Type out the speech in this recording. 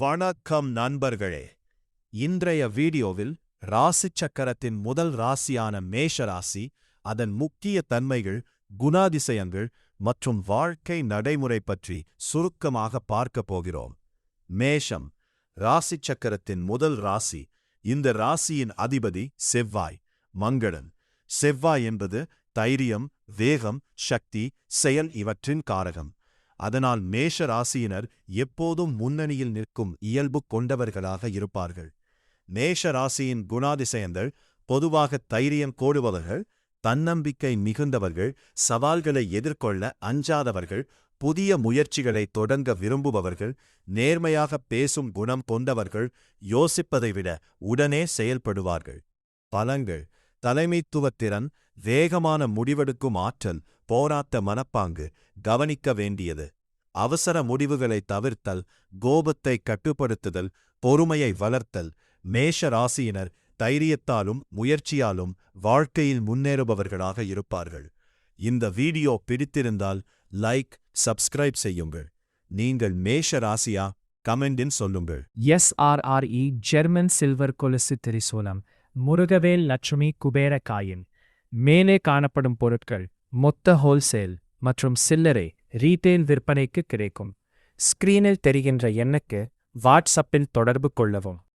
வணக்கம் நண்பர்களே. இன்றைய வீடியோவில் ராசி சக்கரத்தின் முதல் ராசியான மேஷ ராசி அதன் முக்கிய தன்மைகள் குணாதிசயங்கள் மற்றும் வாழ்க்கை நடைமுறை பற்றி சுருக்கமாக பார்க்கப் போகிறோம். மேஷம் ராசி சக்கரத்தின் முதல் ராசி. இந்த ராசியின் அதிபதி செவ்வாய் மங்களன் செவ்வாய் என்பது தைரியம் வேகம் சக்தி செயல் இவற்றின் காரகம். அதனால் மேஷ ராசியினர் எப்போதும் முன்னணியில் நிற்கும் இயல்பு கொண்டவர்களாக இருப்பார்கள். மேஷ ராசியின் குணாதிசயங்கள் பொதுவாக தைரியம் கோடுபவர்கள் தன்னம்பிக்கை மிகுந்தவர்கள் சவால்களை எதிர்கொள்ள அஞ்சாதவர்கள் புதிய முயற்சிகளை தொடங்க விரும்புபவர்கள் நேர்மையாக பேசும் குணம் கொண்டவர்கள் யோசிப்பதை விட உடனே செயல்படுவார்கள். பலங்கள். தலைமைத்துவத்திறன் வேகமான முடிவெடுக்கும் ஆற்றல் போராட்ட மனப்பாங்கு கவனிக்க வேண்டியது. அவசர முடிவுகளை தவிர்த்தல் கோபத்தை கட்டுப்படுத்துதல் பொறுமையை வளர்த்தல் மேஷ ராசியினர் தைரியத்தாலும் முயற்சியாலும் வாழ்க்கையில் முன்னேறுபவர்களாக இருப்பார்கள். இந்த வீடியோ பிடித்திருந்தால் லைக் சப்ஸ்கிரைப் செய்யுங்கள். நீங்கள் மேஷ ராசியா? கமெண்டின் சொல்லுங்கள். எஸ்ஆர்ஆர்இ ஜெர்மன் சில்வர் கொலுசு திரிசூலம் முருகவேல் லட்சுமி குபேர காயின் மேலே காணப்படும் பொருட்கள் மொத்த ஹோல்சேல் மற்றும் சில்லறை ரீட்டெயில் விற்பனைக்கு கிடைக்கும். ஸ்கிரீனில் தெரிகின்ற எண்ணுக்கு வாட்ஸ்அப்பில் தொடர்பு கொள்ளவும்.